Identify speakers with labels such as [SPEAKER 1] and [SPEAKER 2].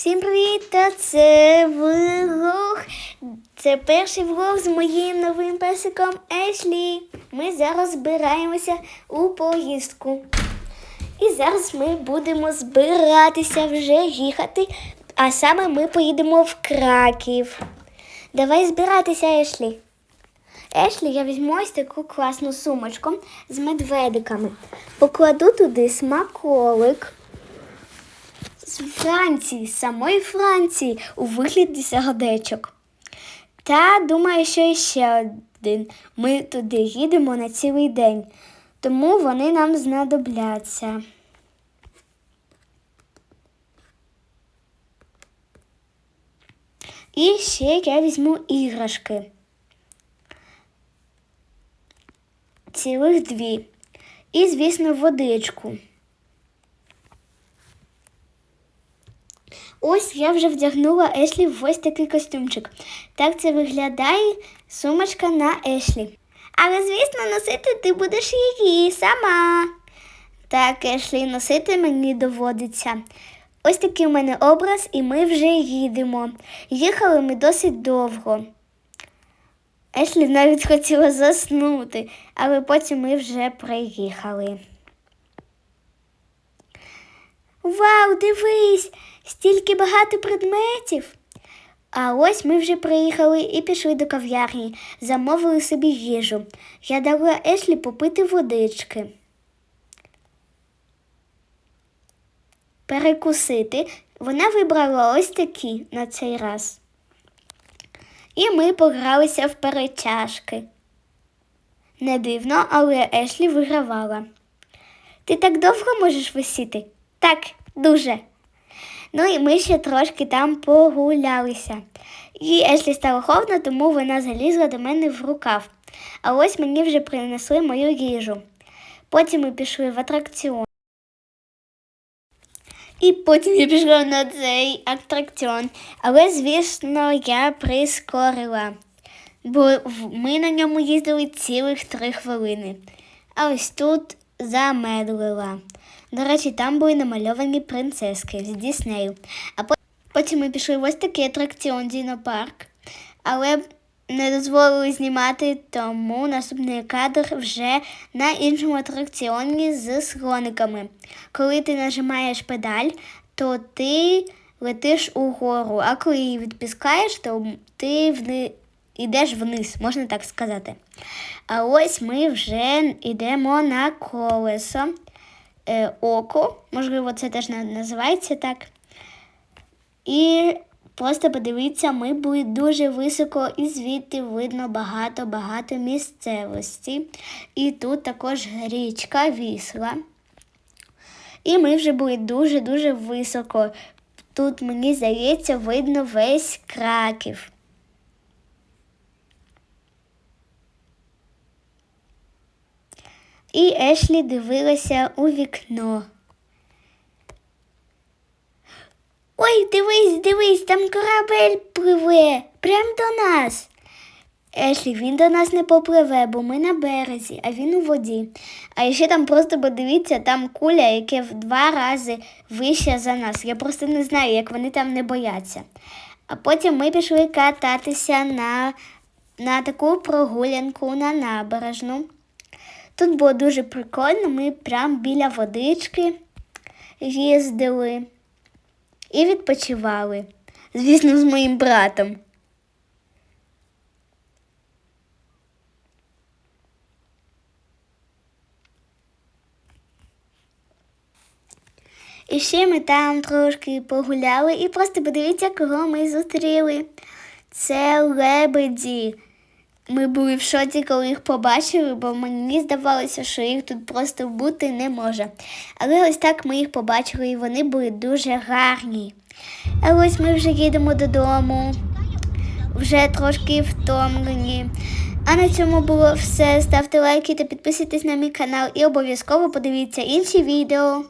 [SPEAKER 1] Всім привіт! Це влог. Це перший влог з моїм новим песиком Ешлі. Ми зараз збираємося у поїздку. І зараз ми будемо збиратися вже їхати, а саме ми поїдемо в Краків. Давай збиратися, Ешлі. Ешлі, я візьму ось таку класну сумочку з медведиками. Покладу туди смаколик з Франції, з самої Франції, у вигляді сердечок. Та думаю, що ще один. Ми туди їдемо на цілий день, тому вони нам знадобляться. І ще я візьму іграшки. Цілих дві. І, звісно, водичку. Ось я вже вдягнула Ешлі в ось такий костюмчик. Так це виглядає сумочка на Ешлі. Але, звісно, носити ти будеш її сама. Так, Ешлі, носити мені доводиться. Ось такий у мене образ, і ми вже їдемо. Їхали ми досить довго. Ешлі навіть хотіла заснути, але потім ми вже приїхали. Вау, дивись! Стільки багато предметів. А ось ми вже приїхали і пішли до кав'ярні, замовили собі їжу. Я дала Ешлі попити водички. Перекусити. Вона вибрала ось такі на цей раз. І ми погралися в перетяжки. Не дивно, але Ешлі вигравала. Ти так довго можеш висіти? Так, дуже. Ну і ми ще трошки там погулялися. І Ешлі стало холодно, тому вона залізла до мене в рукав. А ось мені вже принесли мою їжу. Потім ми пішли в атракціон. І потім я пішла на цей атракціон. Але, звісно, я прискорила, бо ми на ньому їздили цілих три хвилини. А ось тут замедлила. До речі, там були намальовані принцески з Діснею. А потім ми пішли в ось такий атракціон Дінопарк, але не дозволили знімати, тому наступний кадр вже на іншому атракціоні з слониками. Коли ти нажимаєш педаль, то ти летиш угору, а коли її відпускаєш, то ти вни... йдеш вниз, можна так сказати. А ось ми вже йдемо на колесо око, можливо, це теж називається так. І просто подивіться, ми були дуже високо, і звідти видно багато-багато місцевості. І тут також річка Вісла. І ми вже були дуже-дуже високо. Тут, мені здається, видно весь краків. І Ешлі дивилася у вікно. Ой, дивись, дивись, там корабель пливе прямо до нас. Ешлі, він до нас не попливе, бо ми на березі, а він у воді. А ще там просто подивіться, там куля, яке в два рази вища за нас. Я просто не знаю, як вони там не бояться. А потім ми пішли кататися на, на таку прогулянку на набережну. Тут було дуже прикольно, ми прямо біля водички їздили і відпочивали. Звісно, з моїм братом. І ще ми там трошки погуляли і просто подивіться, кого ми зустріли. Це лебеді. Ми були в шоці, коли їх побачили, бо мені здавалося, що їх тут просто бути не може. Але ось так ми їх побачили, і вони були дуже гарні. А ось ми вже їдемо додому, вже трошки втомлені. А на цьому було все. Ставте лайки та підписуйтесь на мій канал і обов'язково подивіться інші відео.